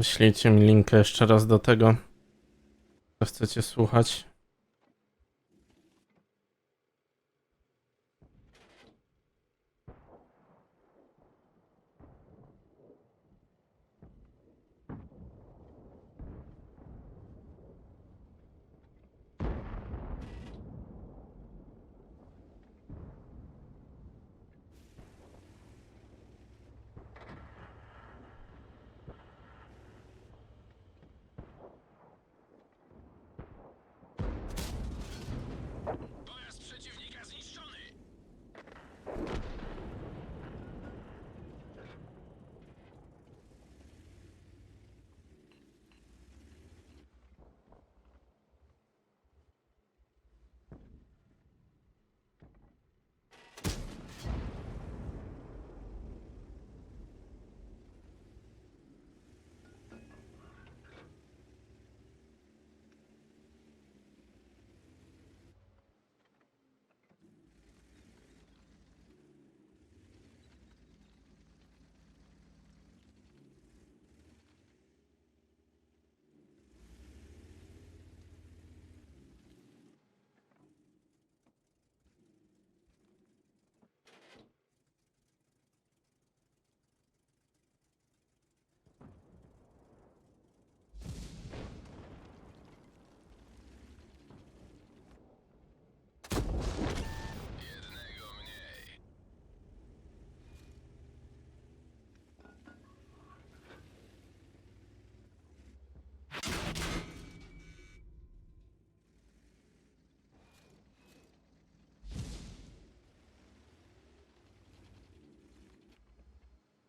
Wyślijcie mi linkę jeszcze raz do tego, co chcecie słuchać.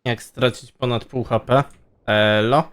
Jak stracić ponad pół HP? Elo?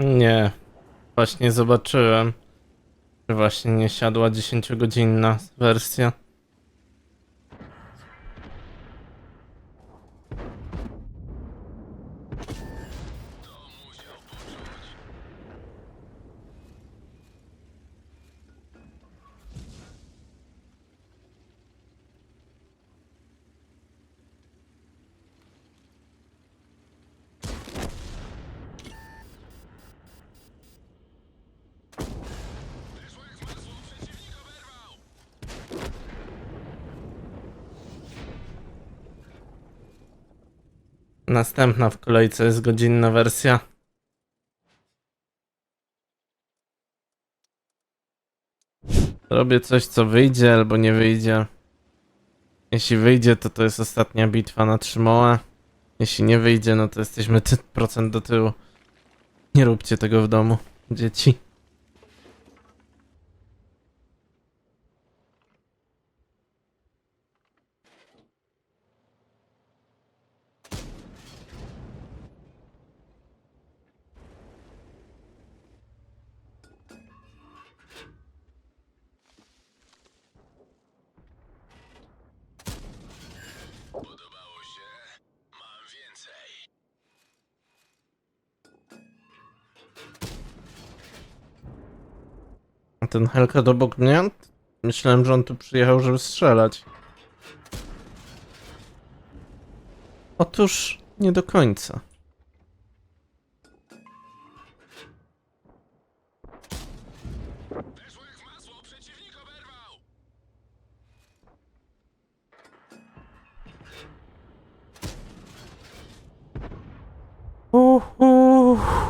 Nie. Właśnie zobaczyłem. Właśnie nie siadła 10-godzinna wersja. Następna w kolejce jest godzinna wersja. Robię coś, co wyjdzie albo nie wyjdzie. Jeśli wyjdzie, to to jest ostatnia bitwa na trzymołę. Jeśli nie wyjdzie, no to jesteśmy procent do tyłu. Nie róbcie tego w domu, dzieci. Podobało się? Mam więcej. A ten Hellcat obok mnie? Myślałem, że on tu przyjechał, żeby strzelać. Otóż nie do końca. Uhu.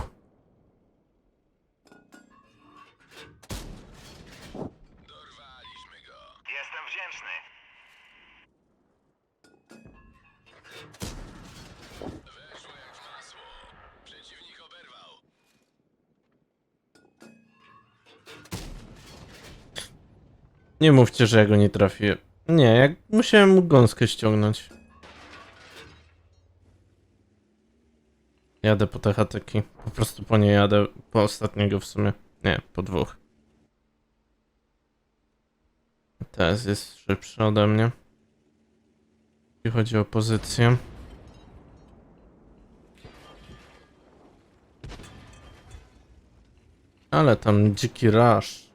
Nie mówcie, że ja go nie trafiłem. Nie, jak musiałem mu gąskę ściągnąć. Jadę po te hatyki. Po prostu po nie jadę. Po ostatniego w sumie. Nie, po dwóch. Teraz jest szybszy ode mnie. Jeśli chodzi o pozycję. Ale tam dziki rush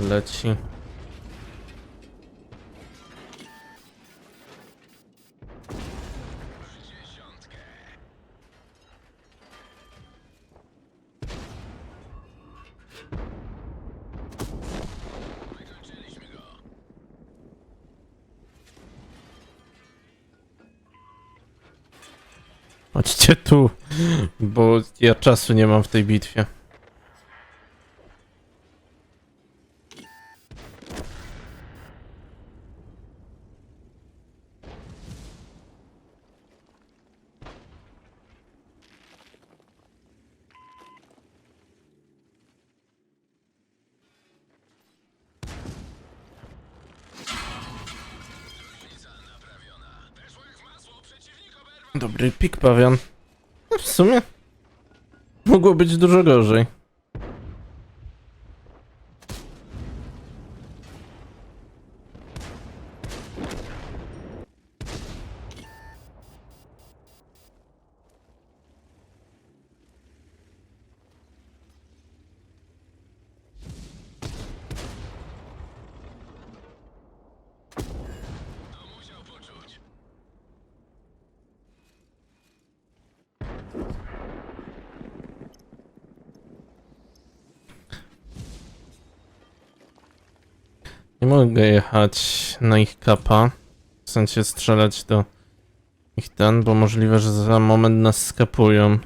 leci. Chodźcie tu, bo ja czasu nie mam w tej bitwie. Dobry pik pawian. No w sumie mogło być dużo gorzej. Nie mogę jechać na ich kapa. W sensie strzelać do ich ten, bo możliwe, że za moment nas skapują.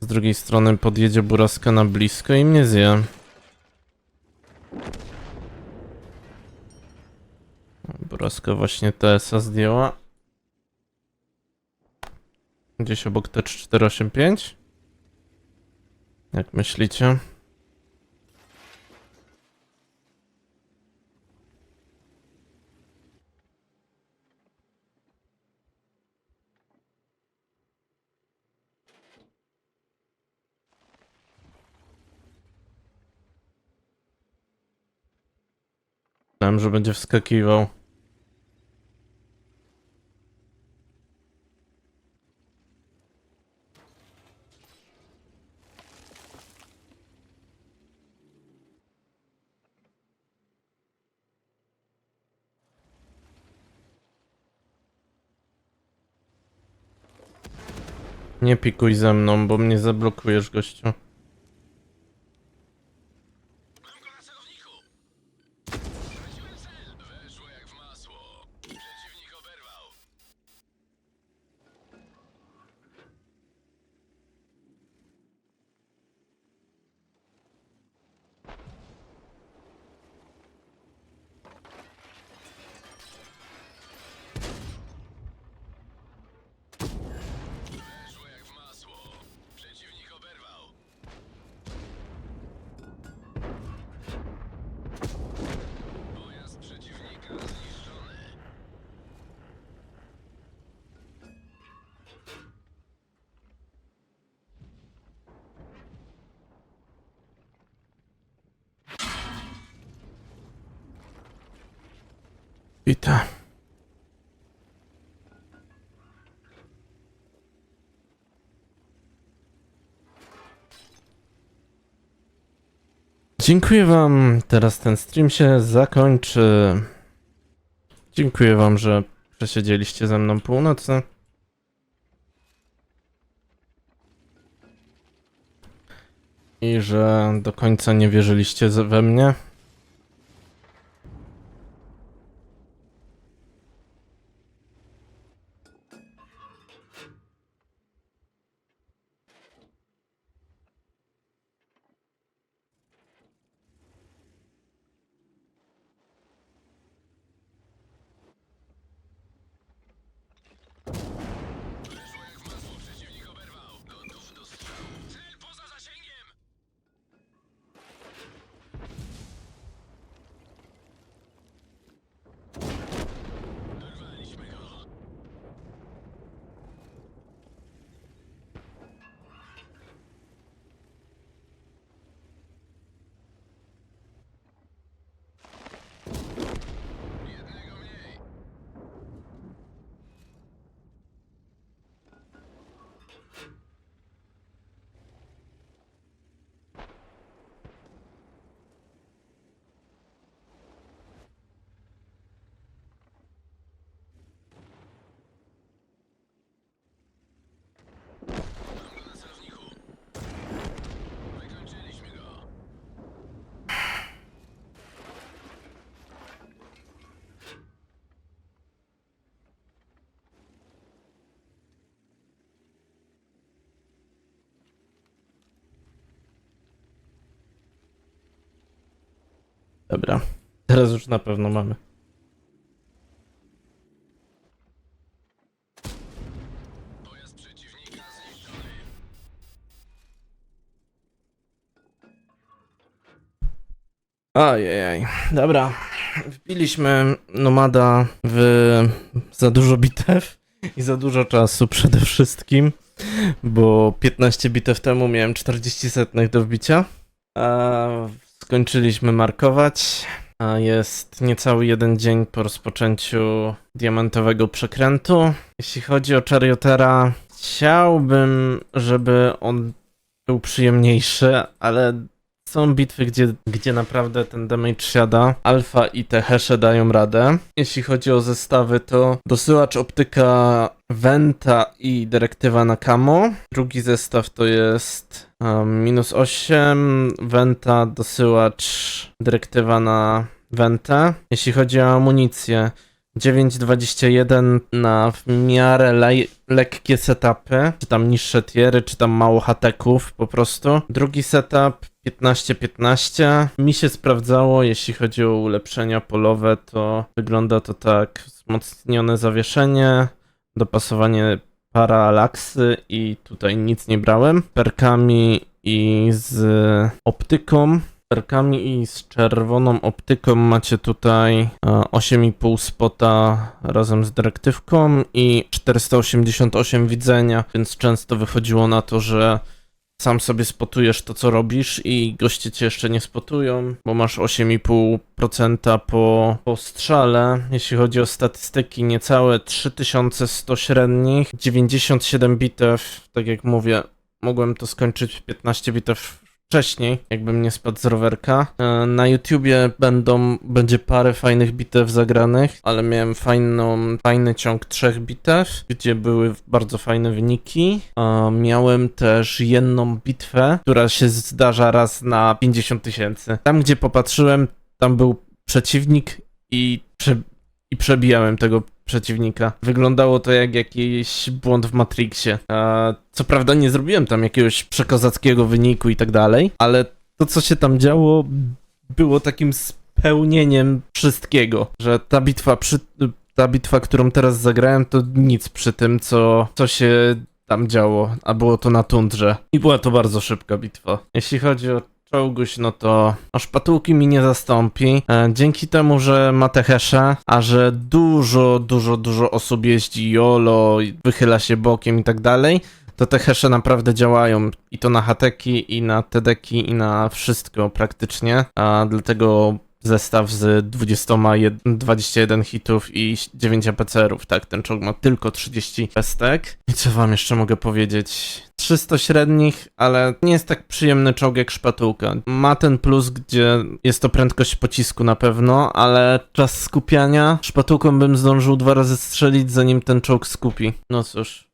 Z drugiej strony podjedzie buraska na blisko i mnie zje. Buraska właśnie TS-a zdjęła. Gdzieś obok T485? Jak myślicie? Myślałem, że będzie wskakiwał. Nie pikuj ze mną, bo mnie zablokujesz, gościu. Bite. Dziękuję wam. Teraz ten stream się zakończy. Dziękuję wam, że przesiedzieliście ze mną północy. I że do końca nie wierzyliście we mnie. Dobra. Teraz już na pewno mamy. Ajajaj. Dobra. Wbiliśmy nomada w za dużo bitew i za dużo czasu przede wszystkim, bo 15 bitew temu miałem 40 setnych do wbicia. A skończyliśmy markować. A jest niecały jeden dzień po rozpoczęciu diamentowego przekrętu. Jeśli chodzi o Chariotera, chciałbym, żeby on był przyjemniejszy, ale są bitwy, gdzie, gdzie naprawdę ten damage siada. Alfa i te hesze dają radę. Jeśli chodzi o zestawy, to dosyłacz optyka Venta i dyrektywa na Camo. Drugi zestaw to jest minus 8, Venta, dosyłacz, dyrektywa na Ventę. Jeśli chodzi o amunicję, 9.21 na w miarę lej- lekkie setupy, czy tam niższe tiery, czy tam mało hateków po prostu. Drugi setup 15-15. Mi się sprawdzało, jeśli chodzi o ulepszenia polowe, to wygląda to tak wzmocnione zawieszenie, dopasowanie paralaksy i tutaj nic nie brałem. Perkami i z optyką. Perkami i z czerwoną optyką macie tutaj e, 8,5 spota razem z dyrektywką i 488 widzenia, więc często wychodziło na to, że sam sobie spotujesz to, co robisz i goście cię jeszcze nie spotują, bo masz 8,5% po, po strzale. Jeśli chodzi o statystyki, niecałe 3100 średnich, 97 bitew, tak jak mówię, mogłem to skończyć 15 bitew wcześniej, jakbym nie spadł z rowerka. E, Na YouTubie będą, będzie parę fajnych bitew zagranych, ale miałem fajną, fajny ciąg trzech bitew, gdzie były bardzo fajne wyniki. E, Miałem też jedną bitwę, która się zdarza raz na 50 tysięcy. Tam, gdzie popatrzyłem, tam był przeciwnik i, prze, i przebijałem tego przeciwnika. Wyglądało to jak jakiś błąd w Matrixie. E, co prawda nie zrobiłem tam jakiegoś przekozackiego wyniku i tak dalej, ale to co się tam działo było takim spełnieniem wszystkiego, że ta bitwa przy, ta bitwa, którą teraz zagrałem, to nic przy tym, co, co się tam działo, a było to na tundrze. I była to bardzo szybka bitwa. Jeśli chodzi o czołguś, no to o szpatułki mi nie zastąpi. E, dzięki temu, że ma te hesze, a że dużo, dużo, dużo osób jeździ YOLO, i wychyla się bokiem i tak dalej, to te hesze naprawdę działają i to na hateki, i na tedeki, i na wszystko praktycznie, a dlatego zestaw z 20, jed- 21 hitów i 9 APCR-ów, tak, ten czołg ma tylko 30 pestek. I co wam jeszcze mogę powiedzieć? 300 średnich, ale nie jest tak przyjemny czołg jak szpatułka. Ma ten plus, gdzie jest to prędkość pocisku na pewno, ale czas skupiania szpatułką bym zdążył dwa razy strzelić, zanim ten czołg skupi. No cóż,